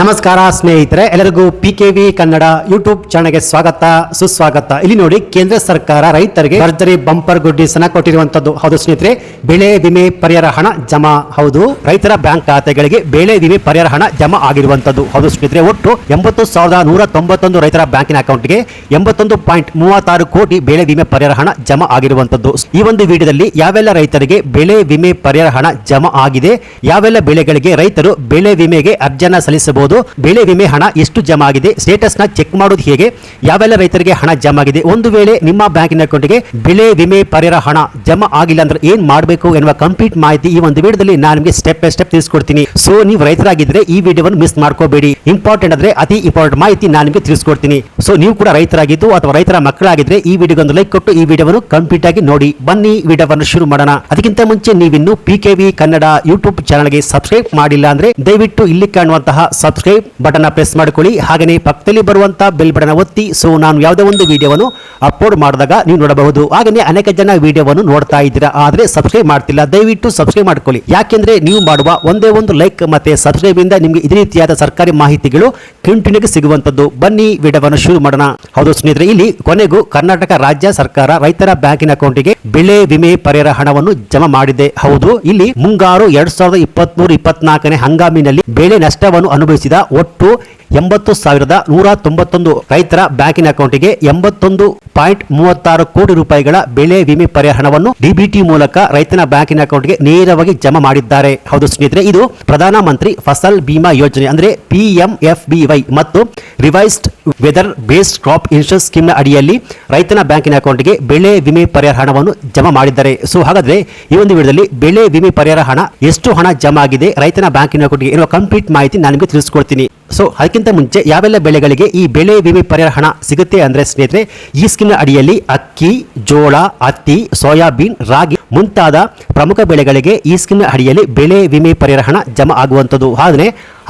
ನಮಸ್ಕಾರ ಸ್ನೇಹಿತರೆ, ಎಲ್ಲರಿಗೂ P K V Kannada YouTube ಚಾನಲ್ಗೆ ಸ್ವಾಗತ, ಸುಸ್ವಾಗತ. ಇಲ್ಲಿ ನೋಡಿ, ಕೇಂದ್ರ ಸರ್ಕಾರ ರೈತರಿಗೆ ಭರ್ಜರಿ ಬಂಪರ್ ಗುಡ್ಡಿಸನ ಕೊಟ್ಟಿರುವಂತದ್ದು ಹೌದು ಸ್ನೇಹಿತರೆ, ಬೆಳೆ ವಿಮೆ ಪರಿಹಾರ ಹಣ ಜಮಾ. ಹೌದು, ರೈತರ ಬ್ಯಾಂಕ್ ಖಾತೆಗಳಿಗೆ ಬೆಳೆ ವಿಮೆ ಪರಿಹಾರ ಹಣ ಜಮಾ ಆಗಿರುವಂತದ್ದು ಹೌದು ಸ್ನೇಹಿತರೆ, ಒಟ್ಟು ಎಂಬತ್ತು ಸಾವಿರದ ನೂರ ತೊಂಬತ್ತೊಂದು ರೈತರ ಬ್ಯಾಂಕಿನ ಅಕೌಂಟ್ಗೆ ಎಂಬತ್ತೊಂದು ಪಾಯಿಂಟ್ ಮೂವತ್ತಾರು ಕೋಟಿ ಬೆಳೆ ವಿಮೆ ಪರಿಹಾರ ಹಣ ಜಮಾ ಆಗಿರುವಂತದ್ದು ಈ ಒಂದು ವಿಡಿಯೋದಲ್ಲಿ ಯಾವೆಲ್ಲ ರೈತರಿಗೆ ಬೆಳೆ ವಿಮೆ ಪರಿಹಾರ ಹಣ ಜಮಾ ಆಗಿದೆ, ಯಾವೆಲ್ಲ ಬೆಳೆಗಳಿಗೆ ರೈತರು ಬೆಳೆ ವಿಮೆಗೆ ಅರ್ಜನ ಸಲ್ಲಿಸಬಹುದು ಬೆಳೆ ವಿಮೆ ಹಣ ಎಷ್ಟು ಜಮಾ ಆಗಿದೆ? ಸ್ಟೇಟಸ್ನ ಚೆಕ್ ಮಾಡೋದು ಹೇಗೆ? ಯಾವೆಲ್ಲ ರೈತರಿಗೆ ಹಣ ಜಮಾ ಆಗಿದೆ? ಒಂದು ವೇಳೆ ನಿಮ್ಮ ಬ್ಯಾಂಕಿನ ಅಕೌಂಟ್ಗೆ ಬೆಳೆ ವಿಮೆ ಪರಿಹಾರ ಹಣ ಜಮಾ ಆಗಿಲ್ಲ ಅಂದ್ರೆ ಏನ್ ಮಾಡಬೇಕು ಎನ್ನುವ ಕಂಪ್ಲೀಟ್ ಮಾಹಿತಿ ಈ ಒಂದು ವಿಡಿಯೋದಲ್ಲಿ ನಾನು ನಿಮಗೆ ಸ್ಟೆಪ್ ಬೈ ಸ್ಟೆಪ್ ತಿಳಿಸ್ಕೊಡ್ತೀನಿ. ಸೊ ನೀವು ರೈತರಾಗಿದ್ರೆ ಈ ವಿಡಿಯೋವನ್ನು ಮಿಸ್ ಮಾಡ್ಕೋಬೇಡಿ. ಇಂಪಾರ್ಟೆಂಟ್ ಅಂದ್ರೆ ಅತಿ ಇಂಪಾರ್ಟೆಂಟ್ ಮಾಹಿತಿ ನಾನು ನಿಮಗೆ ತಿಳಿಸ್ಕೊಡ್ತೀನಿ. ಸೊ ನೀವು ಕೂಡ ರೈತರಾಗಿದ್ದು ಅಥವಾ ರೈತರ ಮಕ್ಕಳಾಗಿದ್ರೆ ಈ ವಿಡಿಯೋಗೊಂದು ಲೈಕ್ ಕೊಟ್ಟು ಈ ವಿಡಿಯೋವನ್ನು ಕಂಪ್ಲೀಟ್ ಆಗಿ ನೋಡಿ. ಬನ್ನಿ, ವಿಡಿಯೋವನ್ನು ಶುರು ಮಾಡೋಣ. ಅದಕ್ಕಿಂತ ಮುಂಚೆ ನೀವಿನ್ನು P K V Kannada YouTube ಚಾನಲ್ಗೆ ಸಬ್ಸ್ಕ್ರೈಬ್ ಮಾಡಿಲ್ಲ ಅಂದ್ರೆ ದಯವಿಟ್ಟು ಇಲ್ಲಿ ಕಾಣುವಂತಹ ಸಬ್ಸ್ಕ್ರೈಬ್ ಬಟನ್ ಪ್ರೆಸ್ ಮಾಡಿಕೊಳ್ಳಿ. ಹಾಗೆಯೇ ಪಕ್ಕದಲ್ಲಿ ಬರುವಂಥ ಬೆಲ್ ಬಟನ್ ಒತ್ತಿ. ಸೊ ನಾನು ಯಾವುದೇ ಒಂದು ವಿಡಿಯೋವನ್ನು ಅಪ್ಲೋಡ್ ಮಾಡಿದಾಗ ನೀವು ನೋಡಬಹುದು. ಹಾಗೆಯೇ ಅನೇಕ ಜನ ವಿಡಿಯೋವನ್ನು ನೋಡ್ತಾ ಇದ್ದೀರಾ. ಆದರೆ ಸಬ್ಸ್ಕ್ರೈಬ್ ಮಾಡ್ತಿಲ್ಲ. ದಯವಿಟ್ಟು ಸಬ್ಸ್ಕ್ರೈಬ್ ಮಾಡ್ಕೊಳ್ಳಿ. ಯಾಕೆಂದರೆ ನೀವು ಮಾಡುವ ಒಂದೇ ಒಂದು ಲೈಕ್ ಮತ್ತೆ ಸಬ್ಸ್ಕ್ರೈಬ್ ಇಂದ ನಿಮಗೆ ಇದೇ ರೀತಿಯಾದ ಸರ್ಕಾರಿ ಮಾಹಿತಿಗಳು ಕಂಟಿನ್ಯೂಗೆ ಸಿಗುವಂತದ್ದು ಬನ್ನಿ ವಿಡಿಯೋವನ್ನು ಶುರು ಮಾಡೋಣ. ಹೌದು ಸ್ನೇಹಿತರೆ, ಇಲ್ಲಿ ಕೊನೆಗೂ ಕರ್ನಾಟಕ ರಾಜ್ಯ ಸರ್ಕಾರ ರೈತರ ಬ್ಯಾಂಕಿನ ಅಕೌಂಟಿಗೆ ಬೆಳೆ ವಿಮೆ ಪರಿಹಾರ ಹಣವನ್ನು ಜಮಾ ಮಾಡಿದೆ. ಹೌದು, ಇಲ್ಲಿ ಮುಂಗಾರು ಎರಡ್ ಸಾವಿರದ ಇಪ್ಪತ್ತ್ ಮೂರು ಇಪ್ಪತ್ನಾಲ್ಕನೇ ಹಂಗಾಮಿನಲ್ಲಿ ಬೆಳೆ ನಷ್ಟವನ್ನು ಅನುಭವಿಸಿದ. ಒಟ್ಟು ಎಂಬತ್ತು ಸಾವಿರದ ನೂರ ತೊಂಬತ್ತೊಂದು ರೈತರ ಬ್ಯಾಂಕಿನ ಅಕೌಂಟಿಗೆ ಎಂಬತ್ತೊಂದು ಪಾಯಿಂಟ್ ಮೂವತ್ತಾರು ಕೋಟಿ ರೂಪಾಯಿಗಳ ಬೆಳೆ ವಿಮೆ ಪರಿಹಾರ ಹಣವನ್ನು ಡಿಬಿಟಿ ಮೂಲಕ ರೈತನ ಬ್ಯಾಂಕಿನ ಅಕೌಂಟ್ಗೆ ನೇರವಾಗಿ ಜಮಾ ಮಾಡಿದ್ದಾರೆ. ಹೌದು ಸ್ನೇಹಿತರೆ, ಇದು ಪ್ರಧಾನ ಮಂತ್ರಿ ಫಸಲ್ ಬಿಮಾ ಯೋಜನೆ ಅಂದ್ರೆ ಪಿಎಂಎಫ್ಬಿವೈ ಮತ್ತು revised weather based crop insurance ಸ್ಕೀಮ್ನ ಅಡಿಯಲ್ಲಿ ರೈತನ ಬ್ಯಾಂಕಿನ ಅಕೌಂಟ್ಗೆ ಬೆಳೆ ವಿಮೆ ಪರಿಹಾರ ಹಣವನ್ನು ಜಮಾ ಮಾಡಿದ್ದಾರೆ. ಸೊ, ಹಾಗಾದ್ರೆ ಈ ಒಂದು ವಿಡಿಯೋದಲ್ಲಿ ಬೆಳೆ ವಿಮೆ ಪರಿಹಾರ ಹಣ, ಎಷ್ಟು ಹಣ ಜಮಾ ಆಗಿದೆ, ರೈತನ ಬ್ಯಾಂಕಿನ ಅಕೌಂಟ್ಗೆ ಏನೋ ಕಂಪ್ಲೀಟ್ ಮಾಹಿತಿ ನಾನು ನಿಮಗೆ ತಿಳಿಸ್ಕೊಡ್ತೀನಿ. ಸೊ ಅದಕ್ಕಿಂತ ಮುಂಚೆ ಯಾವೆಲ್ಲ ಬೆಳೆಗಳಿಗೆ ಈ ಬೆಳೆ ವಿಮೆ ಪರಿಹಾರ ಹಣ ಸಿಗುತ್ತೆ ಅಂದರೆ ಸ್ನೇಹಿತರೆ, ಈ ಸ್ಕೀಮ್ನ ಅಡಿಯಲ್ಲಿ ಅಕ್ಕಿ, ಜೋಳ, ಹತ್ತಿ, ಸೋಯಾಬೀನ್, ರಾಗಿ ಮುಂತಾದ ಪ್ರಮುಖ ಬೆಳೆಗಳಿಗೆ ಈ ಸ್ಕೀಮ್ನ ಅಡಿಯಲ್ಲಿ ಬೆಳೆ ವಿಮೆ ಪರಿಹಾರ ಹಣ ಜಮಾ ಆಗುವಂಥದ್ದು. ಆದರೆ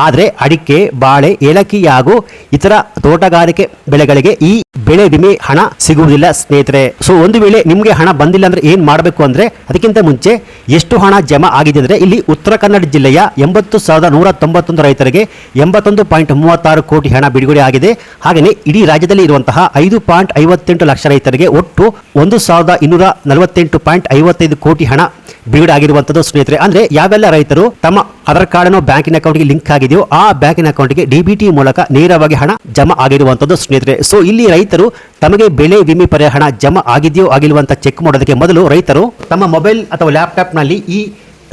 ಆದರೆ ಅಡಿಕೆ, ಬಾಳೆ, ಏಲಕ್ಕಿ ಹಾಗೂ ಇತರ ತೋಟಗಾರಿಕೆ ಬೆಳೆಗಳಿಗೆ ಈ ಬೆಳೆ ವಿಮೆ ಹಣ ಸಿಗುವುದಿಲ್ಲ, ಸ್ನೇಹಿತರೆ. ಸೊ ಒಂದು ವೇಳೆ ನಿಮಗೆ ಹಣ ಬಂದಿಲ್ಲ ಅಂದ್ರೆ ಏನು ಮಾಡಬೇಕು ಅಂದ್ರೆ ಅದಕ್ಕಿಂತ ಮುಂಚೆ ಎಷ್ಟು ಹಣ ಜಮಾ ಆಗಿದೆ ಅಂದರೆ ಇಲ್ಲಿ ಉತ್ತರ ಕನ್ನಡ ಜಿಲ್ಲೆಯ ಎಂಬತ್ತು ಸಾವಿರದ ನೂರ ತೊಂಬತ್ತೊಂದು ರೈತರಿಗೆ ಎಂಬತ್ತೊಂದು ಪಾಯಿಂಟ್ ಮೂವತ್ತಾರು ಕೋಟಿ ಹಣ ಬಿಡುಗಡೆ ಆಗಿದೆ. ಹಾಗೆಯೇ ಇಡೀ ರಾಜ್ಯದಲ್ಲಿ ಇರುವಂತಹ ಐದು ಪಾಯಿಂಟ್ ಐವತ್ತೆಂಟು ಲಕ್ಷ ರೈತರಿಗೆ ಒಟ್ಟು ಒಂದು ಸಾವಿರದ ಇನ್ನೂರ ನಲವತ್ತೆಂಟು ಪಾಯಿಂಟ್ ಐವತ್ತೈದು ಕೋಟಿ ಹಣ ಬಿಡುಗಡೆ ಆಗಿರುವಂತದ್ದು ಸ್ನೇಹಿತರೆ. ಅಂದ್ರೆ ಯಾವೆಲ್ಲ ರೈತರು ತಮ್ಮ ಆಧಾರ್ ಕಾರ್ಡ್ ಅನ್ನು ಬ್ಯಾಂಕಿನ ಅಕೌಂಟ್ಗೆ ಲಿಂಕ್ ಆಗಿದೆಯೋ ಆ ಬ್ಯಾಂಕಿನ ಅಕೌಂಟ್ಗೆ ಡಿಬಿಟಿ ಮೂಲಕ ನೇರವಾಗಿ ಹಣ ಜಮಾ ಆಗಿರುವಂತದ್ದು ಸ್ನೇಹಿತರೆ. ಸೊ ಇಲ್ಲಿ ರೈತರು ತಮಗೆ ಬೆಳೆ ವಿಮೆ ಪರಿಹಾರ ಹಣ ಜಮಾ ಆಗಿದೆಯೋ ಆಗಿಲ್ವಂತ ಚೆಕ್ ಮಾಡೋದಕ್ಕೆ ಮೊದಲು ರೈತರು ತಮ್ಮ ಮೊಬೈಲ್ ಅಥವಾ ಲ್ಯಾಪ್ಟಾಪ್ನಲ್ಲಿ ಈ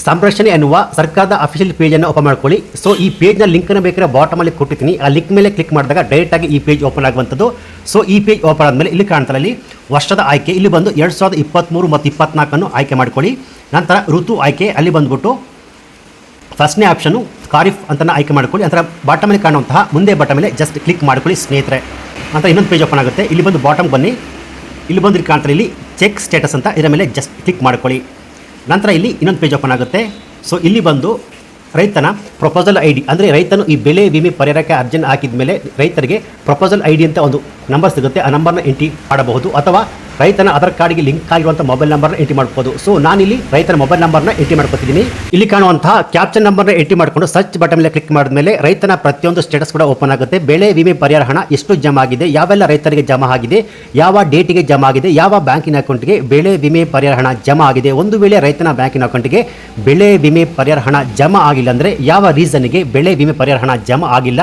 ಸಂರಕ್ಷಣೆ ಎನ್ನುವ ಸರ್ಕಾರದ ಅಫಿಷಿಯಲ್ ಅನ್ನು ಓಪನ್ ಮಾಡ್ಕೊಳ್ಳಿ. ಸೊ ಈ ಪೇಜ್ನ ಲಿಂಕ್ನ ಬೇಕಾದ್ರೆ ಬಾಟಮ್ ಅಲ್ಲಿ ಕೊಟ್ಟಿದ್ದೀನಿ ಆ ಲಿಂಕ್ ಮೇಲೆ ಕ್ಲಿಕ್ ಮಾಡಿದಾಗ ಡೈರೆಕ್ಟ್ ಆಗಿ ಈ ಪೇಜ್ ಓಪನ್ ಆಗುವಂಥದ್ದು. ಸೊ ಈ ಪೇಜ್ ಓಪನ್ ಆದಮೇಲೆ ಇಲ್ಲಿ ಕಾಣ್ತಾರೆ ಇಲ್ಲಿ ವರ್ಷದ ಆಯ್ಕೆ ಇಲ್ಲಿ ಬಂದು ಎರಡು ಸಾವಿರದ ಇಪ್ಪತ್ತ್ಮೂರು ಮತ್ತು ಇಪ್ಪತ್ನಾಲ್ಕನ್ನು ಆಯ್ಕೆ ಮಾಡ್ಕೊಳ್ಳಿ. ನಂತರ ಋತು ಆಯ್ಕೆ ಅಲ್ಲಿ ಬಂದ್ಬಿಟ್ಟು ಫಸ್ಟ್ನೇ ಆಪ್ಷನ್ನು ಖಾರಿಫ್ ಅಂತನ ಆಯ್ಕೆ ಮಾಡ್ಕೊಳ್ಳಿ. ನಂತರ ಬಾಟಮಲ್ಲಿ ಕಾಣುವಂತಹ ಮುಂದೆ ಬಾಟಮ್ ಮೇಲೆ ಜಸ್ಟ್ ಕ್ಲಿಕ್ ಮಾಡ್ಕೊಳ್ಳಿ ಸ್ನೇಹಿತರೆ. ಅಂತ ಇನ್ನೊಂದು ಪೇಜ್ ಓಪನ್ ಆಗುತ್ತೆ. ಇಲ್ಲಿ ಬಂದು ಬಾಟಮ್ ಬನ್ನಿ. ಇಲ್ಲಿ ಬಂದು ಇಲ್ಲಿ ಚೆಕ್ ಸ್ಟೇಟಸ್ ಅಂತ ಇದರ ಮೇಲೆ ಜಸ್ಟ್ ಕ್ಲಿಕ್ ಮಾಡ್ಕೊಳ್ಳಿ. ನಂತರ ಇಲ್ಲಿ ಇನ್ನೊಂದು ಪೇಜ್ ಓಪನ್ ಆಗುತ್ತೆ. ಸೊ ಇಲ್ಲಿ ಬಂದು ರೈತನ ಪ್ರಪೋಸಲ್ ಐ ಡಿ ಅಂದರೆ ರೈತನು ಈ ಬೆಳೆ ವಿಮೆ ಪರಿಹಾರಕ್ಕೆ ಅರ್ಜಿನ ಹಾಕಿದ ಮೇಲೆ ರೈತರಿಗೆ ಪ್ರಪೋಸಲ್ ಐ ಡಿ ಅಂತ ಒಂದು ನಂಬರ್ ಸಿಗುತ್ತೆ. ಆ ನಂಬರ್ನ ಎಂಟ್ರಿ ಮಾಡಬಹುದು ಅಥವಾ ರೈತನ ಆಧಾರ್ ಕಾರ್ಡ್ಗೆ ಲಿಂಕ್ ಆಗಿರುವಂಥ ಮೊಬೈಲ್ ನಂಬರ್ನ ಎಂಟ್ರಿ ಮಾಡ್ಬೋದು. ಸೊ, ನಾನಿಲ್ಲಿ ರೈತನ ಮೊಬೈಲ್ ನಂಬರ್ನ ಎಂಟ್ರಿ ಮಾಡ್ಕೊತಿದ್ದೀನಿ. ಇಲ್ಲಿ ಕಾಣುವಂತಹ ಕ್ಯಾಪ್ಚನ್ ನಂಬರ್ನ ಎಂಟ್ರಿ ಮಾಡಿಕೊಂಡು ಸರ್ಚ್ ಬಟನ್ ಮೇಲೆ ಕ್ಲಿಕ್ ಮಾಡಿದ ಮೇಲೆ ರೈತನ ಪ್ರತಿಯೊಂದು ಸ್ಟೇಟಸ್ ಕೂಡ ಓಪನ್ ಆಗುತ್ತೆ. ಬೆಳೆ ವಿಮೆ ಪರಿಹಾರ ಹಣ ಎಷ್ಟು ಜಮಾ ಆಗಿದೆ, ಯಾವೆಲ್ಲ ರೈತರಿಗೆ ಜಮಾ ಆಗಿದೆ, ಯಾವ ಡೇಟಿಗೆ ಜಮಾ ಆಗಿದೆ, ಯಾವ ಬ್ಯಾಂಕಿನ ಅಕೌಂಟ್ಗೆ ಬೆಳೆ ವಿಮೆ ಪರಿಹಾರ ಹಣ ಜಮಾ ಆಗಿದೆ. ಒಂದು ವೇಳೆ ರೈತನ ಬ್ಯಾಂಕಿನ ಅಕೌಂಟ್ಗೆ ಬೆಳೆ ವಿಮೆ ಪರಿಹಾರ ಹಣ ಜಮಾ ಆಗಿಲ್ಲ ಅಂದರೆ ಯಾವ ರೀಸನ್ಗೆ ಬೆಳೆ ವಿಮೆ ಪರಿಹಾರ ಹಣ ಜಮಾ ಆಗಿಲ್ಲ.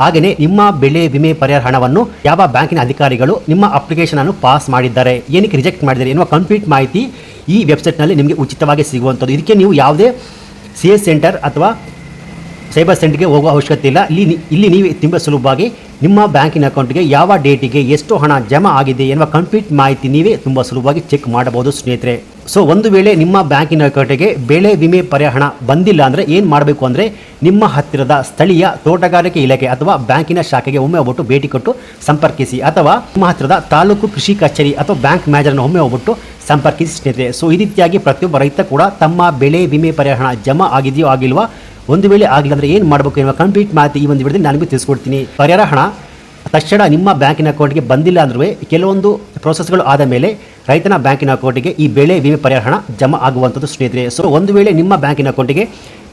ಹಾಗೆಯೇ ನಿಮ್ಮ ಬೆಳೆ ವಿಮೆ ಪರಿಹಾರ ಹಣವನ್ನು ಯಾವ ಬ್ಯಾಂಕಿನ ಅಧಿಕಾರಿಗಳು ನಿಮ್ಮ ಅಪ್ಲಿಕೇಶನ್ ಅನ್ನು ಪಾಸ್ ಮಾಡಿದ್ದಾರೆ. ಏನಕ್ಕೆ ರಿಜೆಕ್ಟ್ ಮಾಡಿದ್ದಾರೆ ಎನ್ನುವ ಕಂಪ್ಲೀಟ್ ಮಾಹಿತಿ ಈ ವೆಬ್ಸೈಟ್ನಲ್ಲಿ ನಿಮಗೆ ಉಚಿತವಾಗಿ ಸಿಗುವಂಥದ್ದು. ಇದಕ್ಕೆ ನೀವು ಯಾವುದೇ ಸಿ ಸೆಂಟರ್ ಅಥವಾ ಸೈಬರ್ ಸೆಂಟ್ಗೆ ಹೋಗುವ ಅವಶ್ಯಕತೆ ಇಲ್ಲ. ಇಲ್ಲಿ ಇಲ್ಲಿ ನೀವು ತುಂಬ ಸುಲಭವಾಗಿ ನಿಮ್ಮ ಬ್ಯಾಂಕಿನ ಅಕೌಂಟ್ಗೆ ಯಾವ ಡೇಟಿಗೆ ಎಷ್ಟು ಹಣ ಜಮಾ ಆಗಿದೆ ಎನ್ನುವ ಕಂಪ್ಲೀಟ್ ಮಾಹಿತಿ ನೀವೇ ತುಂಬ ಸುಲಭವಾಗಿ ಚೆಕ್ ಮಾಡಬಹುದು ಸ್ನೇಹಿತರೆ. ಸೊ, ಒಂದು ವೇಳೆ ನಿಮ್ಮ ಬ್ಯಾಂಕಿನ ಅಕೌಂಟಿಗೆ ಬೆಳೆ ವಿಮೆ ಪರಿಹಣ ಹಣ ಬಂದಿಲ್ಲ ಅಂದರೆ ಏನು ಮಾಡಬೇಕು ಅಂದರೆ ನಿಮ್ಮ ಹತ್ತಿರದ ಸ್ಥಳೀಯ ತೋಟಗಾರಿಕೆ ಇಲಾಖೆ ಅಥವಾ ಬ್ಯಾಂಕಿನ ಶಾಖೆಗೆ ಒಮ್ಮೆ ಒಬ್ಬಟ್ಟು ಭೇಟಿ ಕೊಟ್ಟು ಸಂಪರ್ಕಿಸಿ ಅಥವಾ ನಿಮ್ಮ ಹತ್ತಿರದ ತಾಲೂಕು ಕೃಷಿ ಕಚೇರಿ ಅಥವಾ ಬ್ಯಾಂಕ್ ಮ್ಯಾನೇಜರ್ನ ಒಮ್ಮೆ ಒಬ್ಬಟ್ಟು ಸಂಪರ್ಕಿಸಿ ಸ್ನೇಹಿತರೆ. ಸೊ, ಈ ರೀತಿಯಾಗಿ ಪ್ರತಿಯೊಬ್ಬ ರೈತ ಕೂಡ ತಮ್ಮ ಬೆಳೆ ವಿಮೆ ಪರಿಹಾರ ಹಣ ಜಮಾ ಆಗಿದೆಯೋ ಆಗಿಲ್ವಾ ಒಂದು ವೇಳೆ ಆಗಿಲ್ಲ ಅಂದ್ರೆ ಏನು ಮಾಡಬೇಕು ಎನ್ನುವ ಕಂಪ್ಲೀಟ್ ಮಾಹಿತಿ ಈ ಒಂದು ವಿಡಿಯೋದಲ್ಲಿ ನಾನು ತಿಳಿಸ್ಕೊಡ್ತೀನಿ. ಪರಿಹಾರ ಹಣ ತಕ್ಷಣ ನಿಮ್ಮ ಬ್ಯಾಂಕಿನ ಅಕೌಂಟ್ಗೆ ಬಂದಿಲ್ಲ ಅಂದ್ರೂ ಕೆಲವೊಂದು ಪ್ರೋಸೆಸ್ಗಳು ಆದ ಮೇಲೆ ರೈತನ ಬ್ಯಾಂಕಿನ ಅಕೌಂಟಿಗೆ ಈ ಬೆಳೆ ವಿಮೆ ಪರಿಹಾರ ಹಣ ಜಮಾ ಆಗುವಂಥದ್ದು ಸ್ನೇಹಿತರೆ. ಸೊ ಒಂದು ವೇಳೆ ನಿಮ್ಮ ಬ್ಯಾಂಕಿನ ಅಕೌಂಟಿಗೆ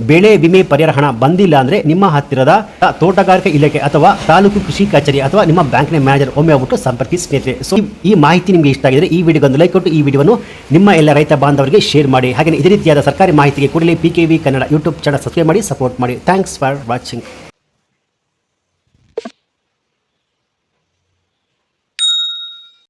ಬೆಳೆ ವಿಮೆ ಪರಿಹಾರ ಹಣ ಬಂದಿಲ್ಲ ಅಂದರೆ ನಿಮ್ಮ ಹತ್ತಿರದ ತೋಟಗಾರಿಕೆ ಇಲಾಖೆ ಅಥವಾ ತಾಲೂಕು ಕೃಷಿ ಕಚೇರಿ ಅಥವಾ ನಿಮ್ಮ ಬ್ಯಾಂಕಿನ ಮ್ಯಾನೇಜರ್ ಒಮ್ಮೆ ಹೋಗ್ಬಿಟ್ಟು ಸಂಪರ್ಕಿಸಿ ಸ್ನೇಹಿತರೆ. ಸೊ ಈ- ಮಾಹಿತಿ ನಿಮಗೆ ಇಷ್ಟ ಆಗಿದ್ರೆ ಈ ವಿಡಿಯೋಗೆ ಒಂದು ಲೈಕ್ ಕೊಟ್ಟು ಈ ವಿಡಿಯೋವನ್ನು ನಿಮ್ಮ ಎಲ್ಲ ರೈತ ಬಾಂಧವರಿಗೆ ಶೇರ್ ಮಾಡಿ. ಹಾಗೆ ಇದೇ ರೀತಿಯಾದ ಸರ್ಕಾರಿ ಮಾಹಿತಿಗೆ ಕೂಡಲೇ P K V Kannada YouTube channel subscribe ಮಾಡಿ ಸಪೋರ್ಟ್ ಮಾಡಿ. Thanks for watching